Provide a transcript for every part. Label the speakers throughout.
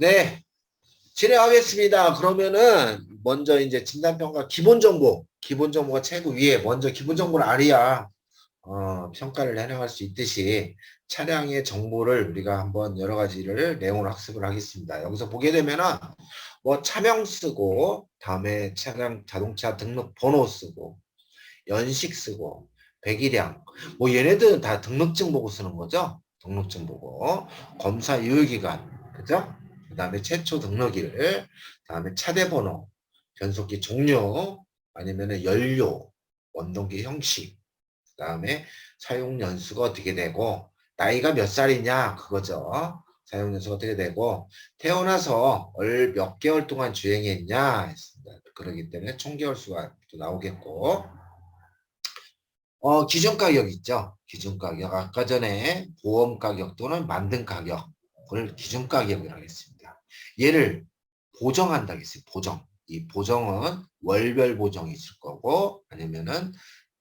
Speaker 1: 네, 진행하겠습니다. 그러면은 먼저 이제 진단평가 기본 정보, 기본 정보가 최고 위에 먼저 기본 정보를 알아야 어, 평가를 해나갈 수 있듯이 차량의 정보를 우리가 한번 여러 가지를 내용을 학습을 하겠습니다. 여기서 보게 되면은 뭐 차명 쓰고 다음에 차량 자동차 등록 번호 쓰고 연식 쓰고 배기량 뭐 얘네들은 다 등록증 보고 쓰는 거죠. 등록증 보고 검사 유효기간 그죠? 그 다음에 최초 등록일, 그 다음에 차대 번호, 변속기 종료, 아니면 연료, 원동기 형식, 그 다음에 사용 연수가 어떻게 되고, 나이가 몇 살이냐, 그거죠. 사용 연수가 어떻게 되고, 태어나서 얼 몇 개월 동안 주행했냐, 했습니다. 그러기 때문에 총 개월 수가 또 나오겠고, 어, 기준 가격 있죠. 기준 가격. 아까 전에 보험 가격 또는 만든 가격을 기준 가격이라고 하겠습니다. 얘를 보정한다 했어요. 보정. 이 보정은 월별 보정이 있을 거고 아니면은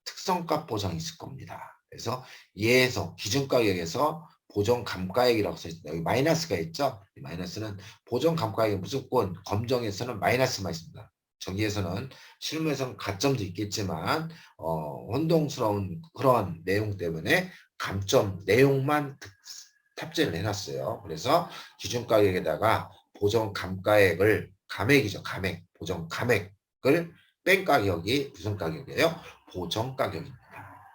Speaker 1: 특성값 보정이 있을 겁니다. 그래서 얘에서 기준 가격에서 보정 감가액이라고 써 있습니다. 여기 마이너스가 있죠. 이 마이너스는 보정 감가액 무조건 검정에서는 마이너스만 있습니다. 저기에서는 실무에서는 가점도 있겠지만 어, 혼동스러운 그런 내용 때문에 감점 내용만 탑재를 해놨어요. 그래서 기준 가격에다가 보정 감가액을 감액이죠. 감액. 보정 감액을 뺀 가격이 무슨 가격이에요? 보정 가격입니다.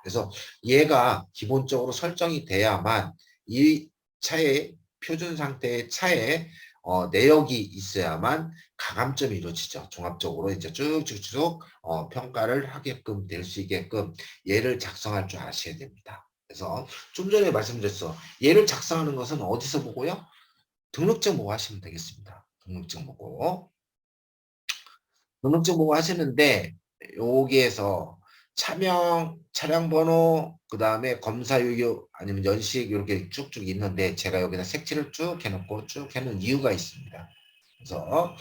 Speaker 1: 그래서 얘가 기본적으로 설정이 돼야만 이 차의 표준 상태의 차에 어, 내역이 있어야만 가감점이 이루어지죠. 종합적으로 이제 쭉쭉쭉 어, 평가를 하게끔 될 수 있게끔 얘를 작성할 줄 아셔야 됩니다. 그래서 좀 전에 말씀드렸어. 얘를 작성하는 것은 어디서 보고요? 등록증 보고 하시면 되겠습니다. 등록증 보고. 등록증 보고 하시는데 여기에서 차명, 차량 번호, 그 다음에 검사 유효 아니면 연식 이렇게 쭉쭉 있는데 제가 여기다 색칠을 쭉 해놓고 쭉 해놓은 이유가 있습니다. 그래서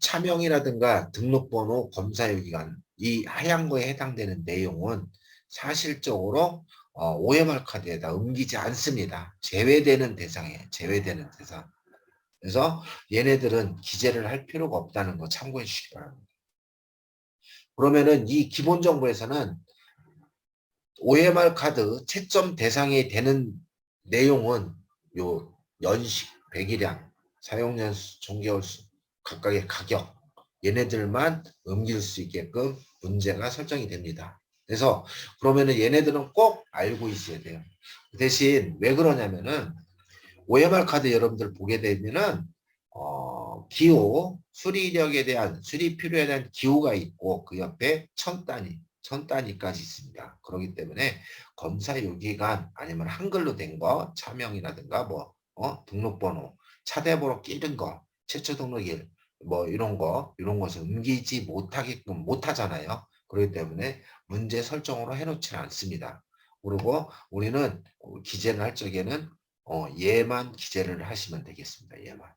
Speaker 1: 차명이라든가 등록번호, 검사 유기간 이 하얀 거에 해당되는 내용은 사실적으로 어, OMR 카드에다 옮기지 않습니다. 제외되는 대상이에요. 제외되는 대상. 그래서 얘네들은 기재를 할 필요가 없다는 거 참고해 주시기 바랍니다. 그러면은 이 기본 정보에서는 OMR 카드 채점 대상이 되는 내용은 요 연식, 배기량, 사용연수, 종개월수, 각각의 가격 얘네들만 옮길 수 있게끔 문제가 설정이 됩니다. 그래서 그러면은 얘네들은 꼭 알고 있어야 돼요. 대신 왜 그러냐면은 OMR 카드 여러분들 보게 되면은 어, 기호 수리력에 대한 수리 필요에 대한 기호가 있고 그 옆에 천 단위 천 단위까지 있습니다. 그렇기 때문에 검사 요기간 아니면 한글로 된 거 차명이라든가 뭐 어, 등록번호 차대번호 끼는 거 최초 등록일 뭐 이런 거 이런 것을 옮기지 못하게끔 못하잖아요. 그렇기 때문에 문제 설정으로 해놓지 않습니다. 그리고 우리는 기재를 할 적에는 어, 얘만 기재를 하시면 되겠습니다. 얘만.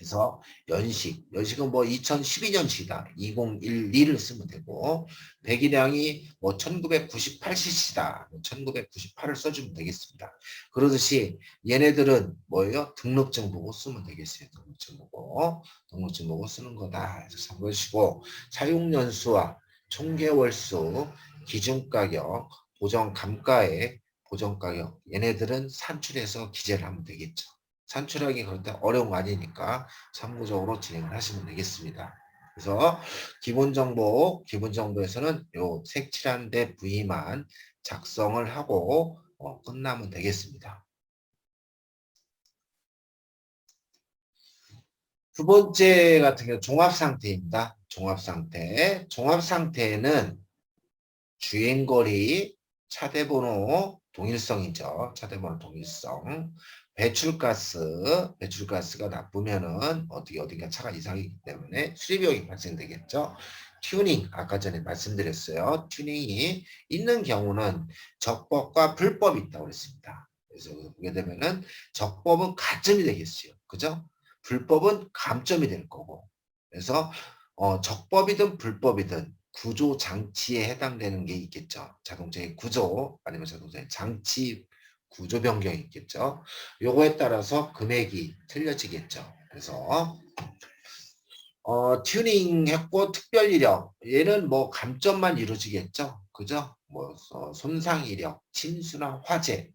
Speaker 1: 그래서 연식, 연식은 뭐 2012년식이다. 2012를 쓰면 되고 배기량이 뭐 1998cc다. 1998을 써주면 되겠습니다. 그러듯이 얘네들은 뭐예요? 등록증 보고 쓰면 되겠어요. 등록증 보고 등록증 보고 쓰는 거다. 그래서 참고하시고 사용연수와 총개월수, 기준가격, 보정 감가액, 보정 가격 얘네들은 산출해서 기재를 하면 되겠죠. 산출하기 그런데 어려운 거 아니니까 참고적으로 진행을 하시면 되겠습니다. 그래서 기본 정보, 기본 정보에서는 요 색칠한 데 부위만 작성을 하고 어, 끝나면 되겠습니다. 두 번째 같은 경우 종합 상태입니다. 종합 상태. 종합 상태는 주행거리, 차대번호, 동일성이죠. 차대번호 동일성. 배출가스, 배출가스가 나쁘면은 어떻게 어딘가 차가 이상이기 때문에 수리비용이 발생되겠죠. 튜닝, 아까 전에 말씀드렸어요. 튜닝이 있는 경우는 적법과 불법이 있다고 그랬습니다. 그래서 보게 되면은 적법은 가점이 되겠어요. 그죠? 불법은 감점이 될 거고. 그래서 어, 적법이든 불법이든 구조 장치에 해당되는 게 있겠죠. 자동차의 구조 아니면 자동차의 장치 구조 변경이 있겠죠. 요거에 따라서 금액이 틀려지겠죠. 그래서 어, 튜닝 했고 특별 이력 얘는 뭐 감점만 이루어지겠죠. 그죠? 뭐 어, 손상 이력, 침수나 화재,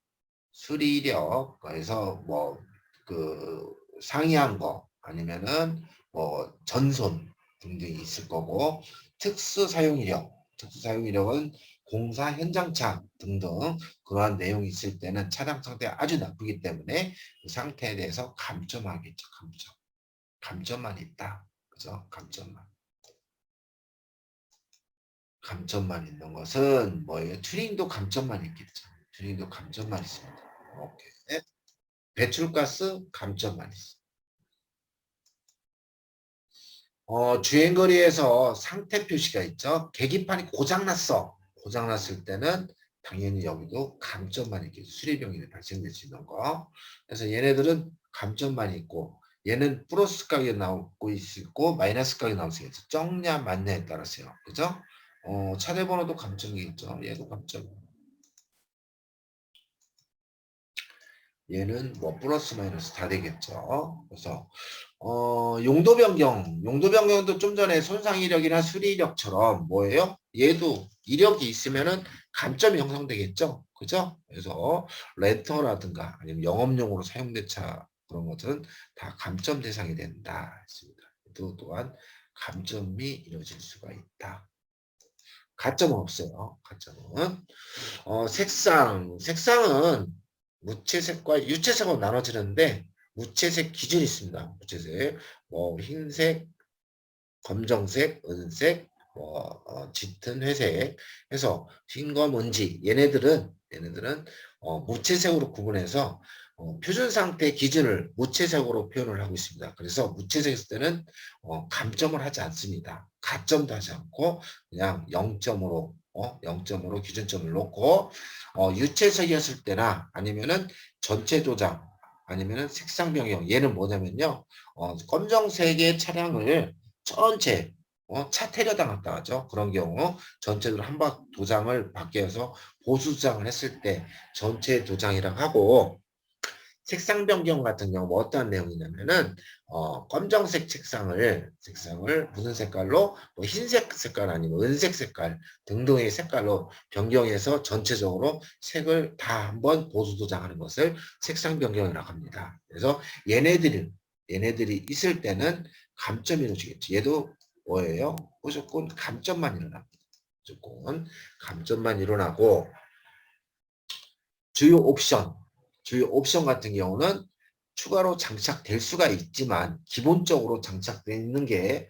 Speaker 1: 수리 이력 그래서 뭐 그 상이한 거 아니면은 뭐 전손 등등이 있을 거고 특수 사용 이력, 특수 사용 이력은 공사 현장차 등등 그러한 내용이 있을 때는 차량 상태가 아주 나쁘기 때문에 그 상태에 대해서 감점하겠죠. 감점. 감점만 있다. 그죠? 감점만. 감점만 있는 것은 뭐예요? 튜닝도 감점만 있겠죠. 튜닝도 감점만 있습니다. 오케이. 배출가스 감점만 있어. 어, 주행거리에서 상태 표시가 있죠. 계기판이 고장났어. 고장났을 때는 당연히 여기도 감점만 있게 수리병이 발생될 수 있는 거. 그래서 얘네들은 감점만 있고 얘는 플러스 가격이 나오고 있고 마이너스 가격이 나올 수 있겠죠. 적냐 맞냐에 따라서요. 그죠? 어, 차대 번호도 감점이겠죠. 얘도 감점. 얘는 뭐 플러스 마이너스 다 되겠죠. 그래서 어, 용도 변경, 용도 변경도 좀 전에 손상 이력이나 수리 이력처럼 뭐예요? 얘도 이력이 있으면은 감점이 형성되겠죠. 그죠? 그래서 렌터라든가 아니면 영업용으로 사용된 차 그런 것들은 다 감점 대상이 된다 했습니다. 또 또한 감점이 이루어질 수가 있다. 가점은 없어요. 가점은 어, 색상, 색상은 무채색과 유채색으로 나눠지는데 무채색 기준이 있습니다. 무채색, 뭐 흰색, 검정색, 은색, 뭐 어, 짙은 회색 해서 흰검 은지 얘네들은 얘네들은 어, 무채색으로 구분해서 어, 표준 상태 기준을 무채색으로 표현을 하고 있습니다. 그래서 무채색일 때는 어, 감점을 하지 않습니다. 가점도 하지 않고 그냥 0점으로 어, 0점으로 기준점을 놓고 어, 유채색이었을 때나 아니면은 전체 도장 아니면은 색상 변경 얘는 뭐냐면요. 어, 검정색의 차량을 전체 어, 차 테려 당했다 하죠. 그런 경우 전체적으로 한박 도장을 바뀌어서 보수 도장을 했을 때 전체 도장이라고 하고 색상 변경 같은 경우 뭐 어떠한 내용이냐면은 어, 검정색 책상을 색상을 무슨 색깔로 뭐 흰색 색깔 아니면 은색 색깔 등등의 색깔로 변경해서 전체적으로 색을 다 한번 보수 도장하는 것을 색상 변경이라고 합니다. 그래서 얘네들이 얘네들이 있을 때는 감점이 이루어지겠죠. 얘도 뭐예요? 무조건 감점만 일어납니다. 무조건 감점만 일어나고 주요 옵션 주요 옵션 같은 경우는 추가로 장착될 수가 있지만 기본적으로 장착되어 있는 게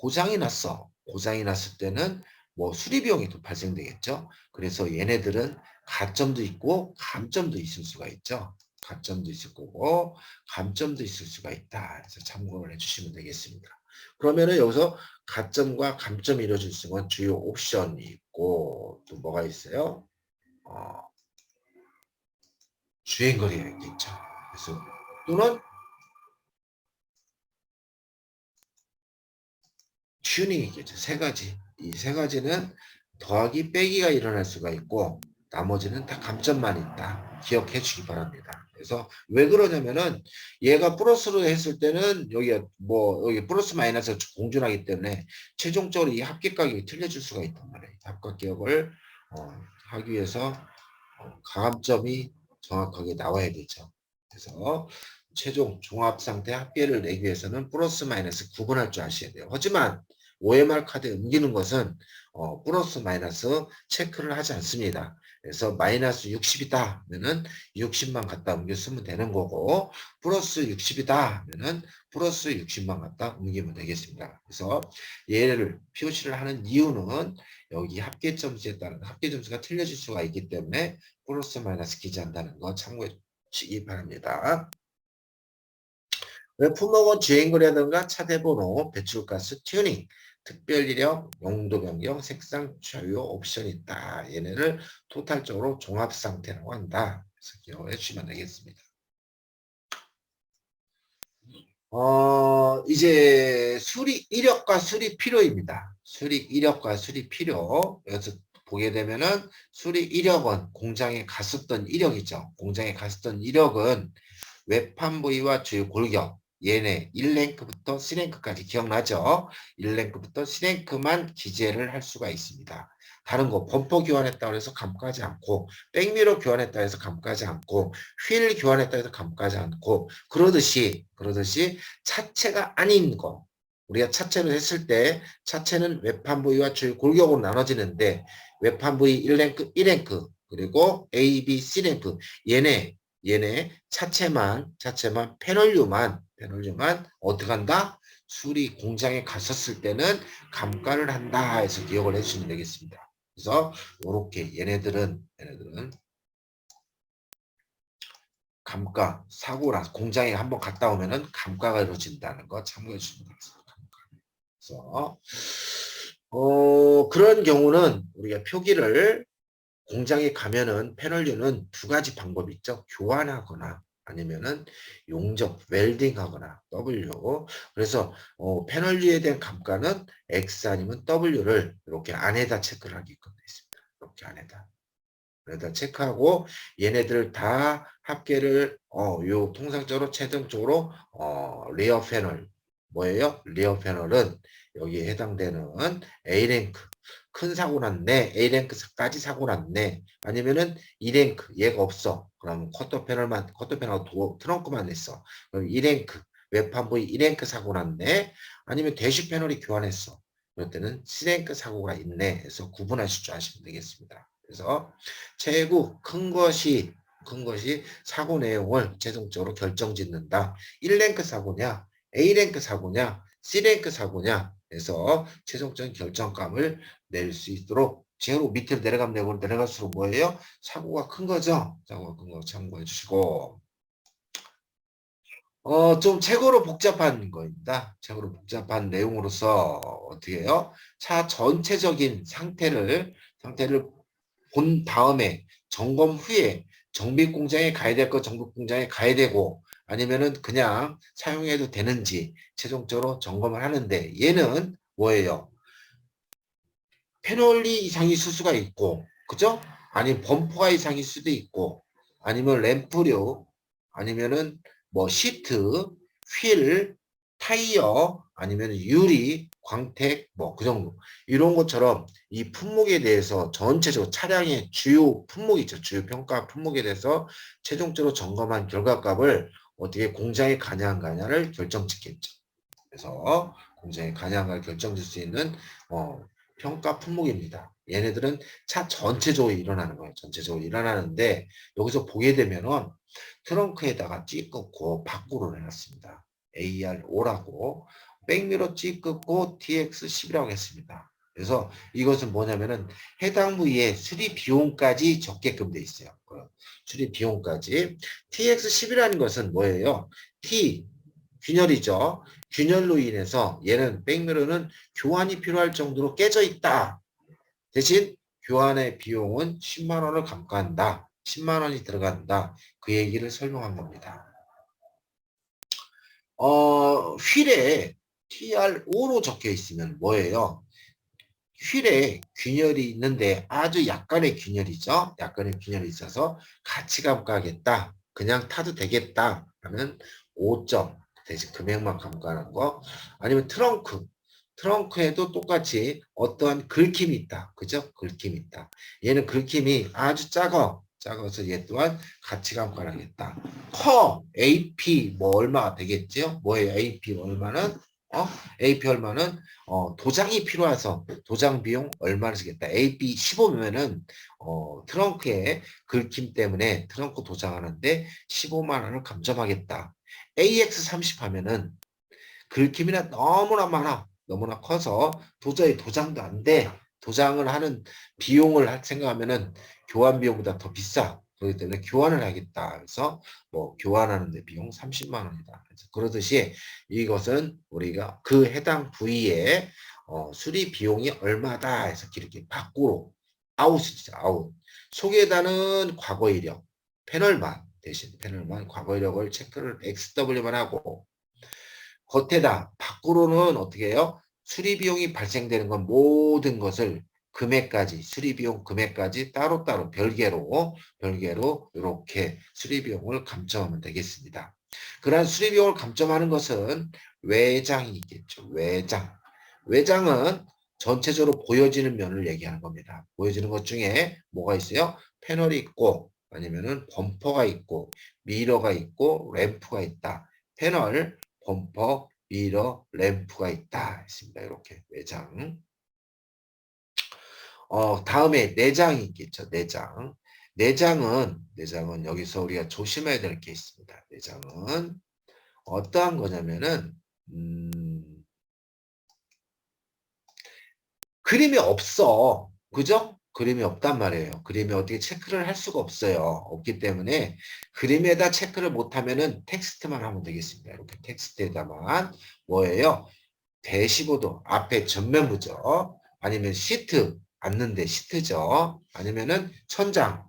Speaker 1: 고장이 났어. 고장이 났을 때는 뭐 수리 비용이 또 발생되겠죠. 그래서 얘네들은 가점도 있고 감점도 있을 수가 있죠. 가점도 있을 거고 감점도 있을 수가 있다. 그래서 참고를 해주시면 되겠습니다. 그러면은 여기서 가점과 감점이 이루어질 수 있는 주요 옵션이 있고 또 뭐가 있어요? 어, 주행거리가 있겠죠. 그래서 또는 튜닝이겠죠. 세 가지. 이 세 가지는 더하기 빼기가 일어날 수가 있고 나머지는 다 감점만 있다. 기억해 주기 바랍니다. 그래서 왜 그러냐면은 얘가 플러스로 했을 때는 여기 뭐 여기 플러스 마이너스 공존하기 때문에 최종적으로 이 합계 가격이 틀려질 수가 있단 말이에요. 합계 기억을 어, 하기 위해서 어, 가감점이 정확하게 나와야 되죠. 그래서 최종 종합 상태 합계를 내기 위해서는 플러스 마이너스 구분할 줄 아셔야 돼요. 하지만 OMR 카드에 옮기는 것은 어, 플러스 마이너스 체크를 하지 않습니다. 그래서 마이너스 60이다 하면은 60만 갖다 옮겨 쓰면 되는 거고 플러스 60이다 하면은 플러스 60만 갖다 옮기면 되겠습니다. 그래서 얘를 표시를 하는 이유는 여기 합계 점수에 따른 합계 점수가 틀려질 수가 있기 때문에 플러스 마이너스 기재한다는 거 참고해 주시기 바랍니다. 품목은 주행거리라든가 차대번호, 배출가스 튜닝, 특별이력, 용도 변경, 색상, 자유 옵션이 있다. 얘네를 토탈적으로 종합 상태라고 한다. 그래서 기억해 주시면 되겠습니다. 어, 이제 수리 이력과 수리 필요입니다. 수리 이력과 수리 필요. 여기서 보게 되면은 수리 이력은 공장에 갔었던 이력이죠. 공장에 갔었던 이력은 외판 부위와 주요 골격 얘네 1랭크부터 C랭크까지 기억나죠? 1랭크부터 C랭크만 기재를 할 수가 있습니다. 다른 거 범퍼 교환했다고 해서 감가하지 않고 백미러 교환했다 해서 감가하지 않고 휠 교환했다 해서 감가하지 않고 그러듯이 그러듯이 차체가 아닌 거 우리가 차체를 했을 때 차체는 외판 부위와 주요 골격으로 나눠지는데 외판 부위 1랭크 1랭크 그리고 A, B, C랭크 얘네 얘네 차체만 차체만 패널류만 패널류만 어떻게 한다? 수리 공장에 갔었을 때는 감가를 한다 해서 기억을 해주시면 되겠습니다. 그래서 이렇게 얘네들은 얘네들은 감가 사고라 공장에 한번 갔다 오면은 감가가 이루어진다는 거 참고해 주시면 되겠습니다. 그래서 어 그런 경우는 우리가 표기를 공장에 가면은 패널류는 두 가지 방법이 있죠. 교환하거나 아니면은 용접, 웰딩 하거나 W. 그래서 어, 패널류에 대한 감가는 X 아니면 W를 이렇게 안에다 체크를 하게끔 되어 있습니다. 이렇게 안에다. 안에다 체크하고 얘네들을 다 합계를 어, 요 통상적으로 최종적으로 어, 리어 패널 뭐예요? 리어 패널은 여기에 해당되는 A랭크 큰 사고 났네. A랭크까지 사고 났네. 아니면은 2랭크 얘가 없어. 그럼 쿼터 패널만 쿼터 패널하고 트렁크만 냈어. 그럼 2랭크 외판부에 2랭크 사고 났네. 아니면 대시 패널이 교환했어. 그럴 때는 C랭크 사고가 있네. 해서 구분하실 줄 아시면 되겠습니다. 그래서 최고 큰 것이 큰 것이 사고 내용을 최종적으로 결정짓는다. 1랭크 사고냐, A랭크 사고냐, C랭크 사고냐 해서 최종적인 결정감을 낼 수 있도록 제로 밑으로 내려가면 되고 내려갈수록 뭐예요? 사고가 큰 거죠. 사고가 큰 거 참고해 주시고 어, 좀 최고로 복잡한 거입니다. 최고로 복잡한 내용으로서 어떻게 해요? 차 전체적인 상태를 상태를 본 다음에 점검 후에 정비 공장에 가야 될 거 정비 공장에 가야 되고 아니면은 그냥 사용해도 되는지 최종적으로 점검을 하는데 얘는 뭐예요? 패널이 이상이 있을 수가 있고 그죠? 아니면 범퍼가 이상일 수도 있고 아니면 램프류 아니면은 뭐 시트, 휠, 타이어 아니면 유리, 광택 뭐 그 정도 이런 것처럼 이 품목에 대해서 전체적으로 차량의 주요 품목이죠. 주요 평가 품목에 대해서 최종적으로 점검한 결과값을 어떻게 공장에 가냐 안 가냐를 결정짓겠죠. 그래서 공장에 가냐 안 가냐 결정짓 수 있는 어, 평가 품목입니다. 얘네들은 차 전체적으로 일어나는 거예요. 전체적으로 일어나는데 여기서 보게 되면은 트렁크에다가 찌끄고 밖으로 내놨습니다. AR5라고 백미러 찌끄고 TX10이라고 했습니다. 그래서 이것은 뭐냐면은 해당 부위에 수리 비용까지 적게끔 돼 있어요. 그 수리 비용까지. TX10이라는 것은 뭐예요? T 균열이죠. 균열로 인해서 얘는 백미러는 교환이 필요할 정도로 깨져 있다. 대신 교환의 비용은 10만 원을 감가한다. 10만 원이 들어간다. 그 얘기를 설명한 겁니다. 어, 휠에 TR5로 적혀 있으면 뭐예요? 휠에 균열이 있는데 아주 약간의 균열이죠. 약간의 균열이 있어서 같이 감가하겠다. 그냥 타도 되겠다. 하면 5점 대신 금액만 감가하는 거. 아니면 트렁크. 트렁크에도 똑같이 어떠한 긁힘이 있다. 그죠? 긁힘이 있다. 얘는 긁힘이 아주 작아. 작아서 얘 또한 같이 감가하겠다. 커 AP 뭐 얼마 되겠죠? 뭐예요? AP 얼마는 어? AP 얼마는 어, 도장이 필요해서 도장 비용 얼마를 쓰겠다. AP 15면은 어, 트렁크에 긁힘 때문에 트렁크 도장하는데 15만 원을 감점하겠다. AX 30 하면은 긁힘이나 너무나 많아. 너무나 커서 도저히 도장도 안 돼. 도장을 하는 비용을 생각하면은 교환 비용보다 더 비싸. 그렇기 때문에 교환을 하겠다. 그래서 뭐 교환하는데 비용 30만 원이다. 그래서 그러듯이 이것은 우리가 그 해당 부위에 어, 수리 비용이 얼마다 해서 이렇게 밖으로 아웃이죠. 아웃. 속에다는 과거 이력, 패널만 대신 패널만 과거 이력을 체크를 XW만 하고 겉에다 밖으로는 어떻게 해요? 수리 비용이 발생되는 건 모든 것을 금액까지 수리비용 금액까지 따로따로 별개로 별개로 이렇게 수리비용을 감점하면 되겠습니다. 그러한 수리비용을 감점하는 것은 외장이 있겠죠. 외장. 외장은 전체적으로 보여지는 면을 얘기하는 겁니다. 보여지는 것 중에 뭐가 있어요? 패널이 있고 아니면은 범퍼가 있고 미러가 있고 램프가 있다. 패널, 범퍼, 미러, 램프가 있다. 있습니다. 이렇게 외장. 어, 다음에 내장이 있겠죠. 내장. 내장은 내장은 여기서 우리가 조심해야 될 게 있습니다. 내장은 어떠한 거냐면은 음, 그림이 없어. 그죠? 그림이 없단 말이에요. 그림이 어떻게 체크를 할 수가 없어요. 없기 때문에 그림에다 체크를 못하면은 텍스트만 하면 되겠습니다. 이렇게 텍스트에다만 뭐예요? 대시보드 앞에 전면부죠. 아니면 시트 앉는데 시트죠. 아니면은 천장,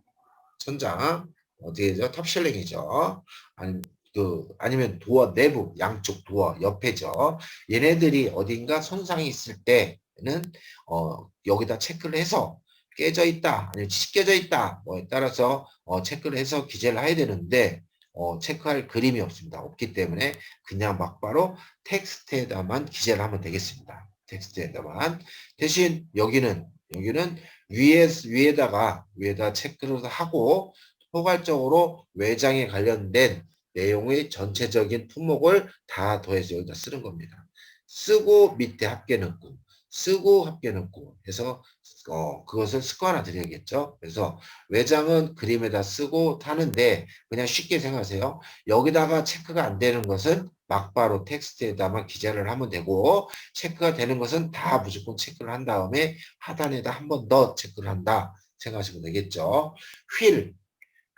Speaker 1: 천장 어디죠? 탑실링이죠. 아니 그 아니면 도어 내부 양쪽 도어 옆에죠. 얘네들이 어딘가 손상이 있을 때는 어 여기다 체크를 해서 깨져 있다 아니면 찢겨져 있다 뭐에 따라서 어 체크를 해서 기재를 해야 되는데 어 체크할 그림이 없습니다. 없기 때문에 그냥 막바로 텍스트에다만 기재를 하면 되겠습니다. 텍스트에다만 대신 여기는 여기는 위에 위에다가 위에다 체크를 하고 포괄적으로 외장에 관련된 내용의 전체적인 품목을 다 더해서 여기다 쓰는 겁니다. 쓰고 밑에 합계 넣고 쓰고 합계 넣고 해서 어 그것을 습관화 드려야겠죠. 그래서 외장은 그림에다 쓰고 타는데 그냥 쉽게 생각하세요. 여기다가 체크가 안 되는 것은 막바로 텍스트에다만 기재를 하면 되고 체크가 되는 것은 다 무조건 체크를 한 다음에 하단에다 한 번 더 체크를 한다 생각하시면 되겠죠. 휠,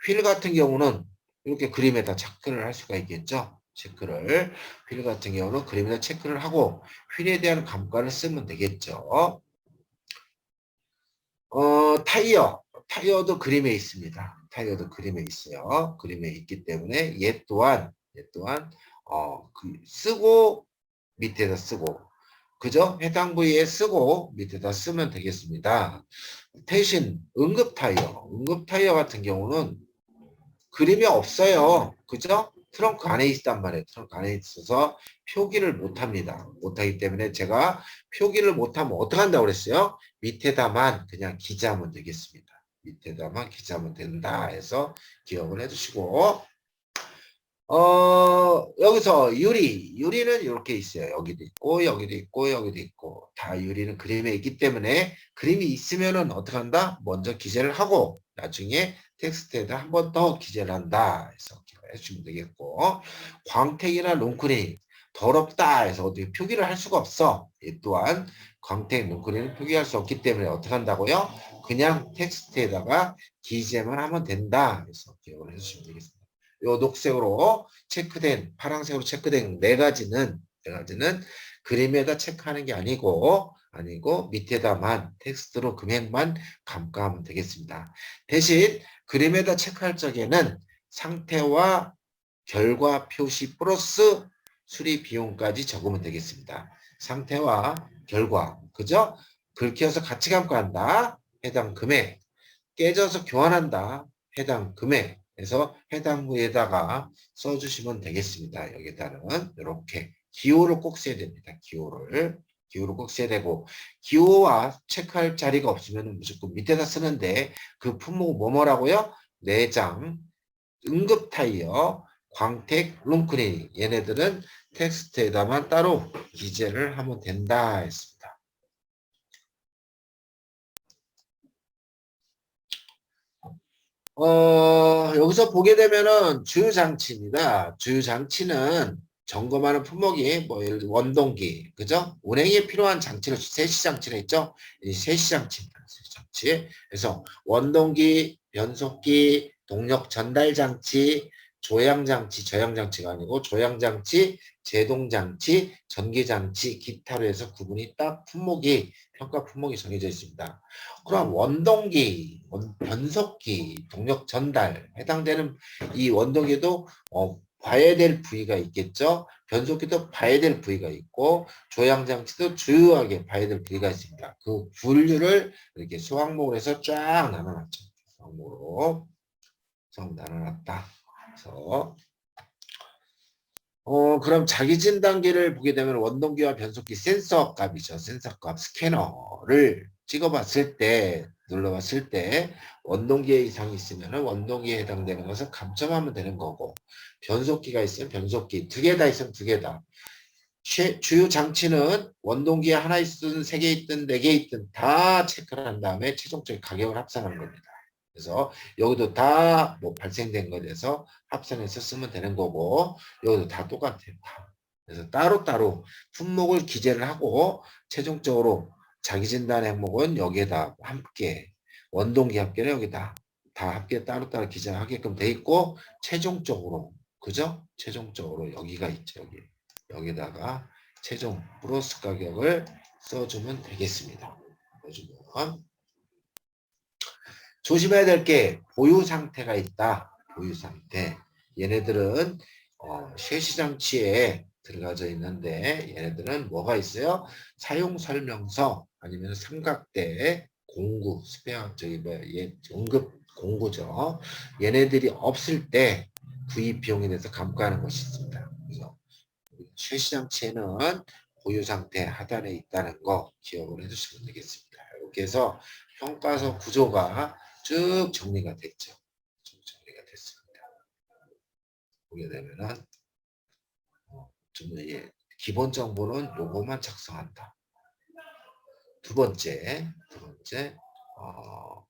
Speaker 1: 휠 같은 경우는 이렇게 그림에다 체크를 할 수가 있겠죠. 체크를 휠 같은 경우는 그림에다 체크를 하고 휠에 대한 감가를 쓰면 되겠죠. 어, 타이어. 타이어도 그림에 있습니다. 타이어도 그림에 있어요. 그림에 있기 때문에 얘 또한 얘 또한 어, 그 쓰고 밑에다 쓰고 그죠? 해당 부위에 쓰고 밑에다 쓰면 되겠습니다. 대신 응급 타이어, 응급 타이어 같은 경우는 그림이 없어요. 그죠? 트렁크 안에 있단 말이에요. 트렁크 안에 있어서 표기를 못 합니다. 못 하기 때문에 제가 표기를 못 하면 어떻게 한다고 그랬어요? 밑에다만 그냥 기재하면 되겠습니다. 밑에다만 기재하면 된다 해서 기억을 해 두시고 어, 여기서 유리, 유리는 이렇게 있어요. 여기도 있고, 여기도 있고, 여기도 있고. 다 유리는 그림에 있기 때문에 그림이 있으면은 어떻게 한다? 먼저 기재를 하고, 나중에 텍스트에다 한 번 더 기재를 한다. 해서 해 주시면 되겠고. 광택이나 롱크링, 더럽다 해서 어떻게 표기를 할 수가 없어. 이 또한 광택, 롱크링은 표기할 수 없기 때문에 어떻게 한다고요? 그냥 텍스트에다가 기재만 하면 된다. 해서 기억을 해 주시면 되겠습니다. 요 녹색으로 체크된 파란색으로 체크된 네 가지는 네 가지는 그림에다 체크하는 게 아니고 아니고 밑에다만 텍스트로 금액만 감가하면 되겠습니다. 대신 그림에다 체크할 적에는 상태와 결과 표시 플러스 수리 비용까지 적으면 되겠습니다. 상태와 결과 그죠? 긁혀서 같이 감가한다. 해당 금액 깨져서 교환한다. 해당 금액 그래서 해당 부에다가 써주시면 되겠습니다. 여기다는 이렇게 기호를 꼭 써야 됩니다. 기호를 기호를 꼭 써야 되고 기호와 체크할 자리가 없으면 무조건 밑에다 쓰는데 그 품목 뭐뭐라고요? 내장, 응급 타이어, 광택, 롱크리닝 얘네들은 텍스트에다만 따로 기재를 하면 된다 했습니다. 어, 여기서 보게 되면은 주유장치입니다. 주유장치는 점검하는 품목이 뭐 예를 들어 원동기, 그죠? 운행에 필요한 장치를 세시장치를 했죠? 이 세시장치입니다. 세시장치. 그래서 원동기, 변속기, 동력 전달 장치, 조향 장치, 저향 장치가 아니고 조향 장치, 제동 장치, 전기 장치, 기타로 해서 구분이 딱 품목이 평가 품목이 정해져 있습니다. 그럼 원동기, 원, 변속기, 동력 전달 해당되는 이 원동기도 어, 봐야 될 부위가 있겠죠. 변속기도 봐야 될 부위가 있고 조향장치도 주요하게 봐야 될 부위가 있습니다. 그 분류를 이렇게 수학목으로 해서 쫙 나눠놨죠. 수학목으로 좀 나눠놨다. 그래서 어 그럼 자기 진 단계를 보게 되면 원동기와 변속기 센서 값이죠. 센서 값 스캐너를 찍어봤을 때 눌러봤을 때 원동기에 이상이 있으면 원동기에 해당되는 것을 감점하면 되는 거고 변속기가 있으면 변속기 두 개 다 있으면 두 개 다. 최- 주요 장치는 원동기에 하나 있든 세 개 있든 네 개 있든 다 체크를 한 다음에 최종적인 가격을 합산하는 겁니다. 그래서 여기도 다 뭐 발생된 것에 대해서 합산해서 쓰면 되는 거고 여기도 다 똑같아요. 다. 그래서 따로따로 품목을 기재를 하고 최종적으로 자기 진단 항목은 여기에다 함께 원동기 합계는 여기다 다 합계 따로따로 기재하게끔 돼 있고 최종적으로 그죠? 최종적으로 여기가 있죠 여기 여기다가 최종 플러스 가격을 써주면 되겠습니다. 써주면 조심해야 될 게 보유 상태가 있다. 보유 상태. 얘네들은 어, 쉐시 장치에 들어가져 있는데 얘네들은 뭐가 있어요? 사용 설명서 아니면 삼각대 공구 스페어 저기 뭐야 얘 응급 공구죠. 얘네들이 없을 때 구입 비용에 대해서 감가하는 것이 있습니다. 그래서 쉐시 장치에는 보유 상태 하단에 있다는 거 기억을 해주시면 되겠습니다. 이렇게 해서 평가서 구조가 쭉 정리가 됐죠. 쭉 정리가 됐습니다. 보게 되면은 어, 좀 예, 기본 정보는 요거만 작성한다. 두 번째, 두 번째 어,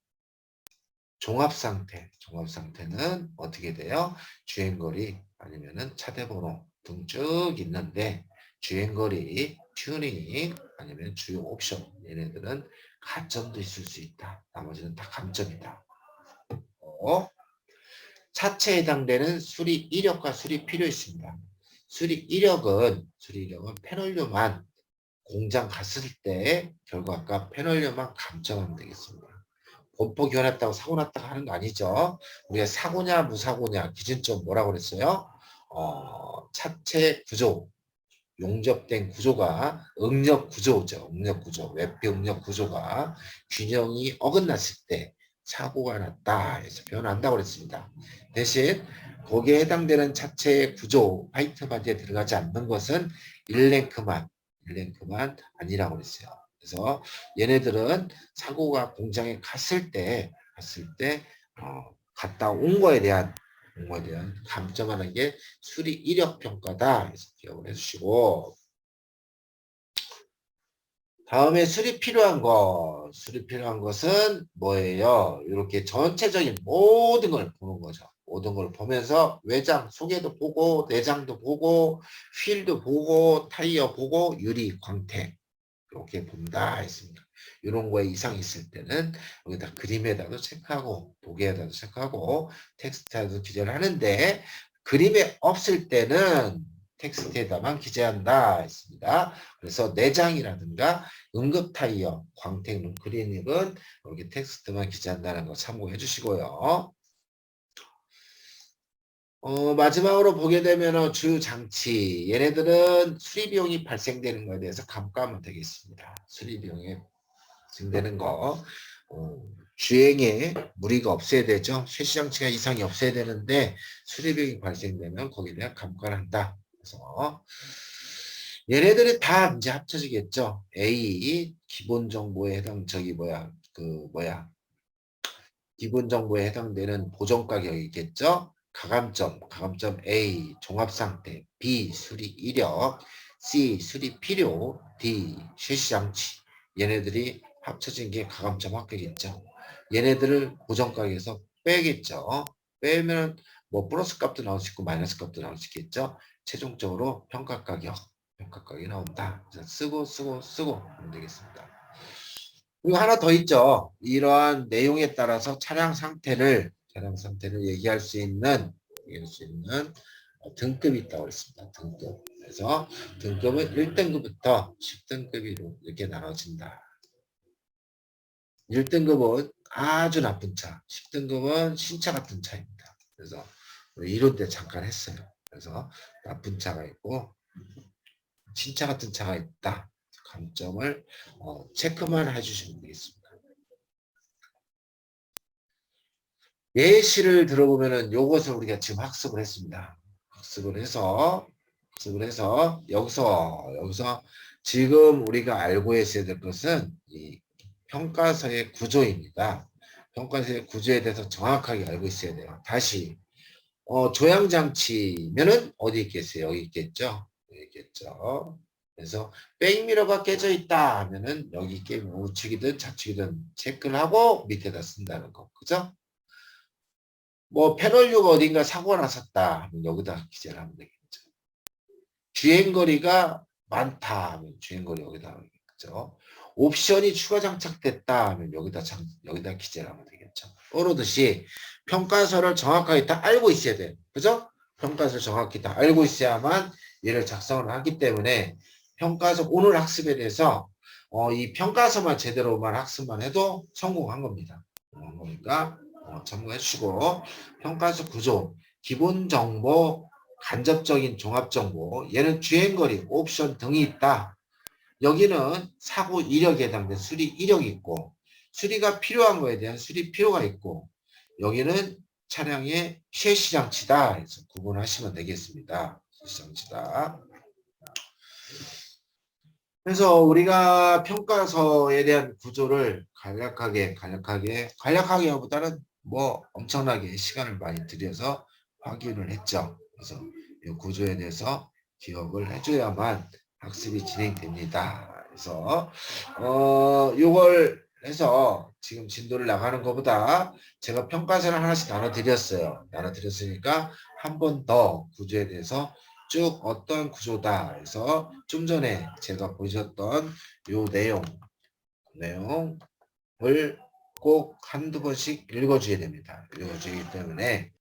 Speaker 1: 종합 상태. 종합 상태는 어떻게 돼요? 주행거리 아니면은 차대번호 등 쭉 있는데 주행거리, 튜닝 아니면 주요 옵션 얘네들은 가점도 있을 수 있다. 나머지는 다 감점이다. 어? 차체에 해당되는 수리 이력과 수리 필요 있습니다. 수리 이력은 수리 이력은 패널료만 공장 갔을 때 결과가 패널료만 감점하면 되겠습니다. 범퍼 교환했다고 사고 났다고 하는 거 아니죠. 우리가 사고냐 무사고냐 기준점 뭐라고 그랬어요? 어, 차체 구조 용접된 구조가 응력 구조죠. 응력 구조, 외피 응력 구조가 균형이 어긋났을 때 사고가 났다 해서 표현한다고 그랬습니다. 대신 거기에 해당되는 차체의 구조, 화이트 바디에 들어가지 않는 것은 1랭크만, 1랭크만 아니라고 그랬어요. 그래서 얘네들은 사고가 공장에 갔을 때, 갔을 때, 어, 갔다 온 거에 대한 온 거에 대한 감점하는 게 수리 이력 평가다. 그래서 기억을 해주시고 다음에 수리 필요한 것, 수리 필요한 것은 뭐예요? 이렇게 전체적인 모든 걸 보는 거죠. 모든 걸 보면서 외장, 속에도 보고, 내장도 보고, 휠도 보고, 타이어 보고, 유리, 광택 이렇게 본다 했습니다. 이런 거에 이상 있을 때는 여기다 그림에다도 체크하고 도계에다도 체크하고 텍스트에도 기재를 하는데 그림에 없을 때는 텍스트에다만 기재한다 했습니다. 그래서 내장이라든가 응급 타이어, 광택, 클리닉은 여기 텍스트만 기재한다는 거 참고해 주시고요. 어, 마지막으로 보게 되면 주 장치 얘네들은 수리 비용이 발생되는 것에 대해서 감가하면 되겠습니다. 수리 비용이 발생되는 거 어, 주행에 무리가 없어야 되죠. 쇠시 장치가 이상이 없어야 되는데 수리 비용이 발생되면 거기에 대한 감가를 한다. 그래서 얘네들이 다 이제 합쳐지겠죠. A 기본 정보에 해당 저기 뭐야 그 뭐야 기본 정보에 해당되는 보정 가격이겠죠. 가감점, 가감점 A 종합 상태, B 수리 이력, C 수리 필요, D 실시 장치. 얘네들이 합쳐진 게 가감점 합격이겠죠. 얘네들을 고정 가격에서 빼겠죠. 빼면 뭐 플러스 값도 나올 수 있고 마이너스 값도 나올 수 있겠죠. 최종적으로 평가 가격, 평가 가격이 나온다. 쓰고 쓰고 쓰고 하면 되겠습니다. 그리고 하나 더 있죠. 이러한 내용에 따라서 차량 상태를 차량 상태를 얘기할 수 있는 얘기할 수 있는 어, 등급이 있다고 했습니다. 등급. 그래서 등급은 1등급부터 10등급으로 이렇게 나눠진다. 1등급은 아주 나쁜 차, 10등급은 신차 같은 차입니다. 그래서 이론 때 잠깐 했어요. 그래서 나쁜 차가 있고 진차 같은 차가 있다. 감점을 어, 체크만 해주시면 되겠습니다. 예시를 들어보면은 요것을 우리가 지금 학습을 했습니다. 학습을 해서 학습을 해서 여기서 여기서 지금 우리가 알고 있어야 될 것은 이 평가서의 구조입니다. 평가서의 구조에 대해서 정확하게 알고 있어야 돼요. 다시 어, 조향 장치면은 어디 있겠어요? 여기 있겠죠? 여기 있겠죠. 그래서 백미러가 깨져 있다 하면은 여기 게임 우측이든 좌측이든 체크를 하고 밑에다 쓴다는 거. 그죠? 뭐 패널류가 어딘가 사고가 났었다 하면 여기다 기재를 하면 되겠죠. 주행거리가 많다 하면 주행거리 여기다 하겠죠. 옵션이 추가 장착됐다 하면 여기다 장, 여기다 기재를 하면 되겠죠. 그러듯이 평가서를 정확하게 다 알고 있어야 돼요. 그죠? 평가서를 정확히 다 알고 있어야만 얘를 작성을 하기 때문에 평가서 오늘 학습에 대해서 어, 이 평가서만 제대로만 학습만 해도 성공한 겁니다. 성공한 거니까 어, 참고해 주시고 평가서 구조 기본 정보 간접적인 종합 정보 얘는 주행거리 옵션 등이 있다. 여기는 사고 이력에 해당된 수리 이력이 있고 수리가 필요한 거에 대한 수리 필요가 있고 여기는 차량의 쉐시 장치다 해서 구분하시면 되겠습니다. 쉐시 장치다. 그래서 우리가 평가서에 대한 구조를 간략하게 간략하게 간략하게보다는 뭐 엄청나게 시간을 많이 들여서 확인을 했죠. 그래서 이 구조에 대해서 기억을 해줘야만 학습이 진행됩니다. 그래서 어 요걸 해서 지금 진도를 나가는 것보다 제가 평가서를 하나씩 나눠드렸어요. 나눠드렸으니까 한 번 더 구조에 대해서 쭉 어떤 구조다 해서 좀 전에 제가 보셨던 요 내용 내용을 꼭 한두 번씩 읽어줘야 됩니다. 읽어주기 때문에